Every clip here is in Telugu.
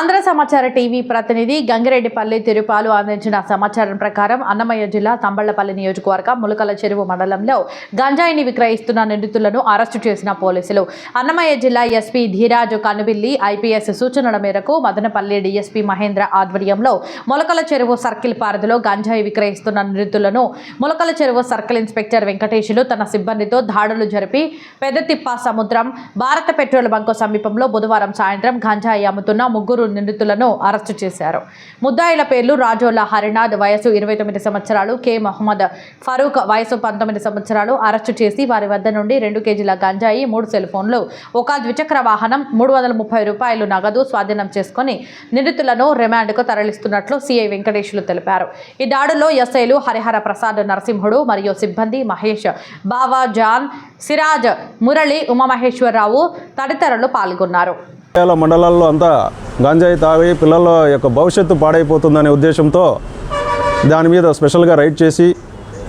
Sandra సమాచార టీవీ ప్రతినిధి గంగిరెడ్డిపల్లి తిరుపాలు అందించిన సమాచారం ప్రకారం అన్నమయ్య జిల్లా తంబళ్ళపల్లి నియోజకవర్గం ములకల చెరువు మండలంలో గంజాయిని విక్రయిస్తున్న నిందితులను అరెస్టు చేసిన పోలీసులు. అన్నమయ్య జిల్లా ఎస్పీ ధీరాజు కనుబిల్లి ఐపీఎస్ సూచనల మేరకు మదనపల్లి డీఎస్పీ మహేంద్ర ఆధ్వర్యంలో ములకల చెరువు సర్కిల్ పరిధిలో గంజాయి విక్రయిస్తున్న నిందితులను ములకల చెరువు సర్కిల్ ఇన్స్పెక్టర్ వెంకటేశులు తన సిబ్బందితో దాడులు జరిపి పెద్దతిప్ప సముద్రం భారత పెట్రోల్ బంకు సమీపంలో బుధవారం సాయంత్రం గంజాయి అమ్ముతున్న ముగ్గురు నిందితులను అరెస్టు చేశారు. ముద్దాయిల పేర్లు రాజోల హరినాథ్ వయసు ఇరవై తొమ్మిది సంవత్సరాలు కె మహమ్మద్ ఫరూక్ వయసు పంతొమ్మిది సంవత్సరాలు. అరెస్టు చేసి వారి వద్ద నుండి రెండు కేజీల గంజాయి మూడు సెల్ ఫోన్లు ఒక ద్విచక్ర వాహనం మూడు వందల ముప్పై రూపాయలు నగదు స్వాధీనం చేసుకుని నిందితులను రిమాండ్కు తరలిస్తున్నట్లు సిఐ వెంకటేశ్వరులు తెలిపారు. ఈ దాడుల్లో ఎస్ఐలు హరిహర ప్రసాద్ నరసింహుడు మరియు సిబ్బంది మహేష్ బావా జాన్ సిరాజ్ మురళి ఉమామహేశ్వరరావు తదితరులు పాల్గొన్నారు. మండలాల్లో అంతా గంజాయి తాగి పిల్లల యొక్క భవిష్యత్తు పాడైపోతుందనే ఉద్దేశంతో దాని మీద స్పెషల్గా రైడ్ చేసి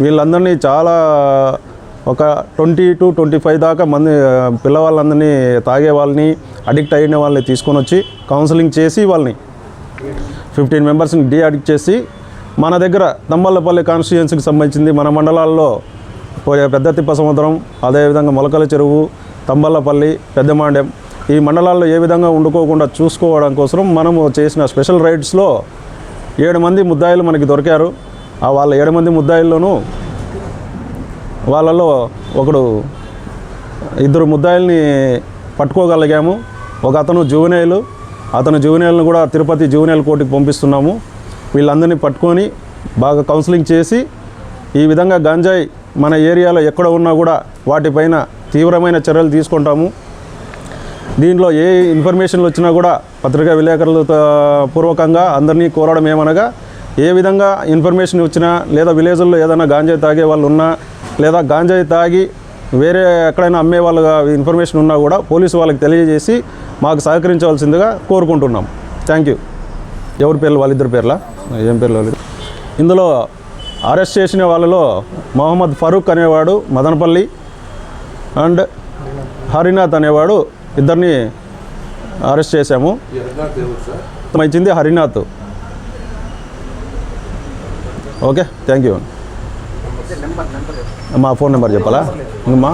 వీళ్ళందరినీ చాలా ఒక ట్వంటీ టు ట్వంటీ ఫైవ్ దాకా మంది పిల్లవాళ్ళందరినీ తాగే వాళ్ళని అడిక్ట్ అయిన వాళ్ళని తీసుకొని వచ్చి కౌన్సిలింగ్ చేసి వాళ్ళని ఫిఫ్టీన్ మెంబర్స్ని డీ అడిక్ట్ చేసి మన దగ్గర తంబల్లపల్లి కాన్స్టిట్యుయెన్సీకి సంబంధించింది మన మండలాల్లో పోయే పెద్ద తిప్ప సముద్రం అదేవిధంగా మొలకల చెరువు తంబళ్ళపల్లి పెద్దమాండ్యం ఈ మండలాల్లో ఏ విధంగా ఉండుకోకుండా చూసుకోవడం కోసం మనము చేసిన స్పెషల్ రైడ్స్లో ఏడు మంది ముద్దాయిలు మనకి దొరికారు. ఆ వాళ్ళ ఏడు మంది ముద్దాయిల్లోనూ వాళ్ళలో ఒకడు ఇద్దరు ముద్దాయిల్ని పట్టుకోగలిగాము. ఒక అతను జూనియలు అతను జూనియల్ని కూడా తిరుపతి జూనియల్ కోర్టుకి పంపిస్తున్నాము. వీళ్ళందరినీ పట్టుకొని బాగా కౌన్సిలింగ్ చేసి ఈ విధంగా గంజాయి మన ఏరియాలో ఎక్కడ ఉన్నా కూడా వాటిపైన తీవ్రమైన చర్యలు తీసుకుంటాము. దీంట్లో ఏ ఇన్ఫర్మేషన్లు వచ్చినా కూడా పత్రికా విలేకరులతో పూర్వకంగా అందరినీ కోరడం ఏమనగా ఏ విధంగా ఇన్ఫర్మేషన్ వచ్చినా లేదా విలేజ్ల్లో ఏదైనా గాంజాయి తాగే వాళ్ళు ఉన్నా లేదా గాంజాయి తాగి వేరే ఎక్కడైనా అమ్మే వాళ్ళ ఇన్ఫర్మేషన్ ఉన్నా కూడా పోలీసు వాళ్ళకి తెలియజేసి మాకు సహకరించవలసిందిగా కోరుకుంటున్నాం. థ్యాంక్ యూ ఎవరి పేర్లు? వాళ్ళిద్దరి పేర్లా? ఏం పేర్లు వాళ్ళు ఇందులో అరెస్ట్ చేసిన వాళ్ళలో మొహమ్మద్ ఫరూక్ అనేవాడు మదనపల్లి అండ్ హరినాథ్ అనేవాడు ఇద్దరిని అరెస్ట్ చేశాము. ఇచ్చింది హరినాథ్. Okay thank you. మా ఫోన్ నెంబర్ చెప్పాలా? మా